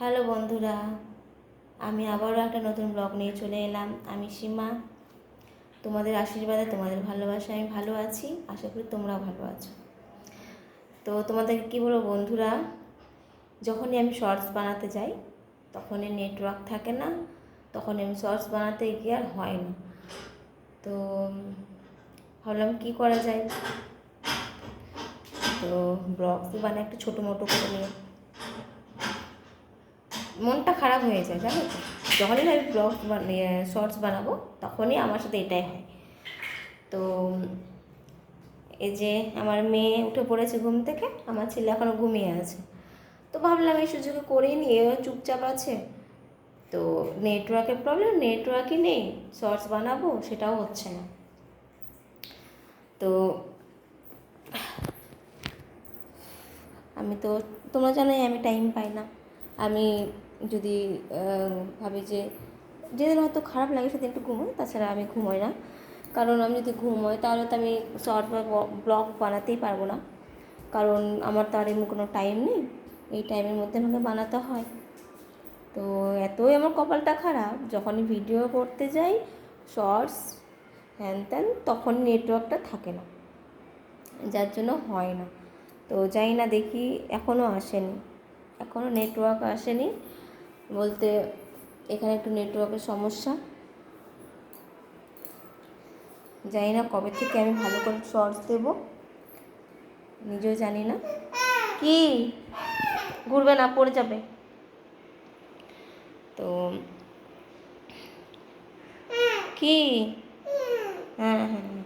Hello বন্ধুরা, আমি আবারও একটা নতুন ব্লগ নিয়ে চলে এলাম। আমি সীমা, তোমাদের আশীর্বাদে তোমাদের ভালোবাসা আমি ভালো আছি, আশা করি তোমরাও ভালো আছো। তো তোমাদের কী বলব বন্ধুরা, যখনই আমি শর্টস বানাতে যাই, তখনই নেটওয়ার্ক থাকে না তখন আমি শর্টস বানাতে গিয়ে আর হয় না। তো ভাবলাম কী করা যায়? তো ব্লগ মানে একটা ছোটো মোটো করে নিয়ে মনটা খারাপ হয়ে যায়, জানো তো? যখনই আমি ব্লগ বানিয়ে শর্টস বানাবো, তখনই আমার সাথে এটাই হয়। তো, এই যে আমার মেয়ে উঠে পড়েছে ঘুম থেকে, আমার ছেলে এখনও ঘুমিয়ে আছে। তো ভাবলাম এই সুযোগে করেই নিয়ে চুপচাপ আছে। তো নেটওয়ার্কের প্রবলেম নেটওয়ার্কই নেই শর্টস বানাবো, সেটাও হচ্ছে না। তো, আমি তো, তোমরা জানোই আমি টাইম পাই না। আমি যদি ভাবি যে যেদিন হয়তো খারাপ লাগে সেদিন একটু ঘুমোই, তাছাড়া আমি ঘুমোই না। কারণ আমি যদি ঘুমোই, তাহলে তো আমি শর্ট বা ব্লগ বানাতেই পারব না। কারণ আমার তো আর এমনি কোনো টাইম নেই। এই টাইমের মধ্যে আমাকে বানাতে হয়। তো এতই আমার কপালটা খারাপ, যখনই ভিডিও করতে যাই শর্টস হ্যান ত্যান তখন নেটওয়ার্কটা থাকে না। যার জন্য হয় না। তো যাই না দেখি এখনও আসেনি। এখনও নেটওয়ার্ক আসেনি। বলতে এখানে একটু নেটওয়ার্কের সমস্যা। জানি না কবে থেকে আমি ভালো করে শর্টস দেবো। নিজেও জানি না। কি? ঘুরবে না, পড়ে যাবে। তো কি? হ্যাঁ হ্যাঁ হ্যাঁ।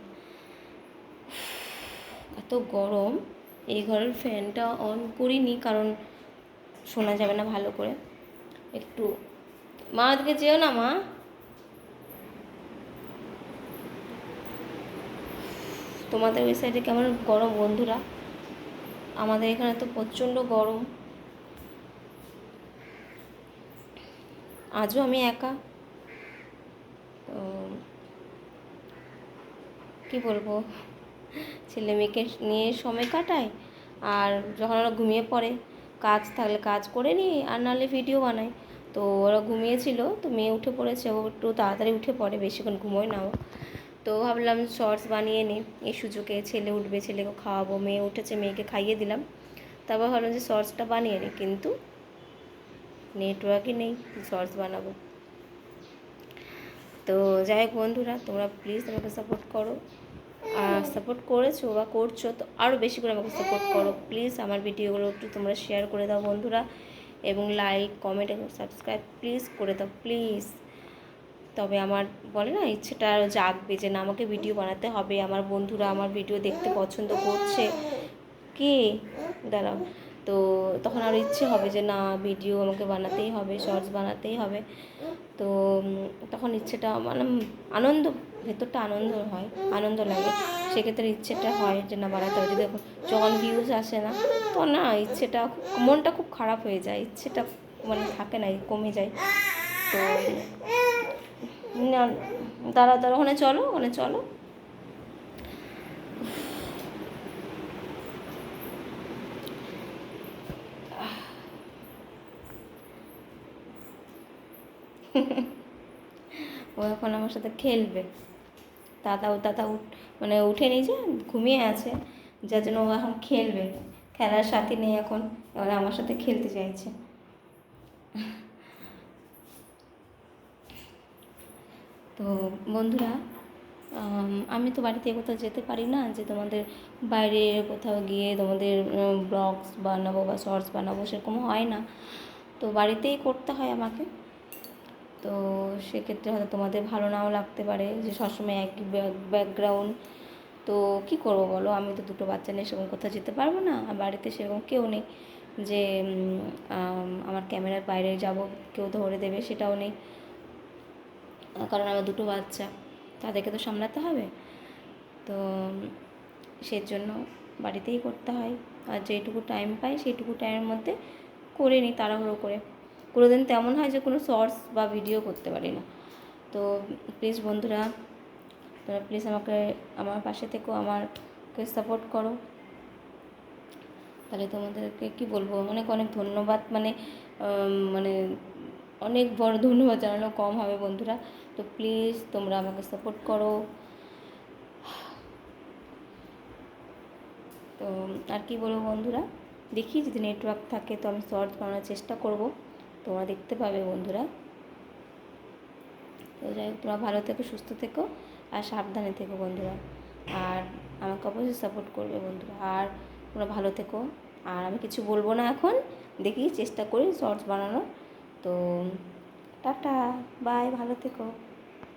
এত গরম। এই ঘরের ফ্যানটা অন করিনি, কারণ শোনা যাবে না ভালো করে। একটু। মা, ওদিকে যেও না, মা। তোমাদের ওই সাইডে কেমন গরম, বন্ধুরা? আমাদের এখানে তো প্রচণ্ড গরম। আজও আমি একা। তো কি বলব? ছেলে মেয়েকে নিয়ে সময় কাটায় আর যখন ওরা ঘুমিয়ে পড়ে কাজ থাকলে কাজ করে নিই, আর নাহলে ভিডিও বানাই। তো ওরা ঘুমিয়েছিল, তো মেয়ে উঠে পড়েছে, ও একটু তাড়াতাড়ি উঠে পড়ে, বেশিক্ষণ ঘুমোয় না ও। তো ভাবলাম শর্টস বানিয়ে নিই, এই সুযোগে ছেলে উঠবে, ছেলেকে খাওয়াবো, মেয়ে উঠেছে, মেয়েকে খাইয়ে দিলাম। তারপর ভাবলাম যে শর্টসটা বানিয়ে নিই, কিন্তু নেটওয়ার্কই নেই শর্টস বানাবো। তো যাই হোক বন্ধুরা, তোমরা প্লিজ আমাকে সাপোর্ট করো। সাপোর্ট করেছ বা করছ, তো আরও বেশি করে আমাকে সাপোর্ট করো। প্লিজ আমার ভিডিওগুলো একটু তোমরা শেয়ার করে দাও বন্ধুরা। এবং লাইক কমেন্ট এবং সাবস্ক্রাইব প্লিজ করে দাও প্লিজ তবে আমার বলে না, ইচ্ছেটা আরও জাগবে যে না, আমাকে ভিডিও বানাতে হবে। আমার বন্ধুরা আমার ভিডিও দেখতে পছন্দ করছে। কি? দাঁড়াও। তো তখন আরও ইচ্ছে হবে যে না ভিডিও আমাকে বানাতেই হবে শর্টস বানাতেই হবে। তো তখন ইচ্ছেটা মানে আনন্দ, ভেতরটা আনন্দ হয়, আনন্দ লাগে। সেক্ষেত্রে ইচ্ছেটা হয় যে, না, বাড়াতে হবে। যদি যখন ভিউজ আসে না, তো না, ইচ্ছেটা মনটা খুব খারাপ হয়ে যায়। ইচ্ছেটা মানে থাকে না, কমে যায়। তো, না দাঁড়া দাঁড়া ওখানে চলো ওখানে চলো। ও এখন আমার সাথে খেলবে। দাদা ও উঠ মানে উঠে নিয়েছে ঘুমিয়ে আছে। যার জন্য ও এখন খেলবে। খেলার সাথী নেই এখন, এবার আমার সাথে খেলতে চাইছে। তো বন্ধুরা, আমি তো বাড়িতে কোথাও যেতে পারি না যে তোমাদের বাইরে কোথাও গিয়ে তোমাদের ব্লগস বানাবো বা শর্টস বানাবো, সেরকম হয় না। তো বাড়িতেই করতে হয় আমাকে। তো সেক্ষেত্রে হয়তো তোমাদের ভালো নাও লাগতে পারে যে সবসময় একই ব্যাকগ্রাউন্ড তো কি করব বলো? আমি তো দুটো বাচ্চা নিয়ে সেরকম কোথাও যেতে পারব না। আর বাড়িতে সেরকম কেউ নেই যে আমার ক্যামেরার বাইরে যাব, কেউ ধরে দেবে সেটাও নেই। কারণ আমার দুটো বাচ্চা, তাদেরকে তো সামলাতে হবে। তো সেই জন্য বাড়িতেই করতে হয়। আর যেটুকু টাইম পাই সেইটুকু টাইমের মধ্যে করে নিই, তাড়াহুড়ো করে। কোনো দিন তেমন হয় যে কোনো শর্টস বা ভিডিও করতে পারি না। তো প্লিজ বন্ধুরা, তোমরা প্লিজ আমাকে, আমার পাশে থেকেও আমাকে সাপোর্ট করো। তাহলে তোমাদেরকে কি বলব? অনেক অনেক ধন্যবাদ। মানে মানে অনেক বড় ধন্যবাদ জানানো কম হবে বন্ধুরা। তো প্লিজ তোমরা আমাকে সাপোর্ট করো। তো আর কি বলব বন্ধুরা? দেখি যদি নেটওয়ার্ক থাকে তো আমি শর্টস বানানোর চেষ্টা করব। তোমরা দেখতে পাবে বন্ধুরা। তো যাই হোক, তোমরা ভালো থেকো, সুস্থ থেকো আর সাবধানে থেকো বন্ধুরা। আর আমাকে অবশ্যই সাপোর্ট করবে বন্ধুরা। আর তোমরা ভালো থেকো। আর আমি কিছু বলব না এখন। দেখি চেষ্টা করি শর্টস বানানোর। তো টাটা বাই ভালো থেকো।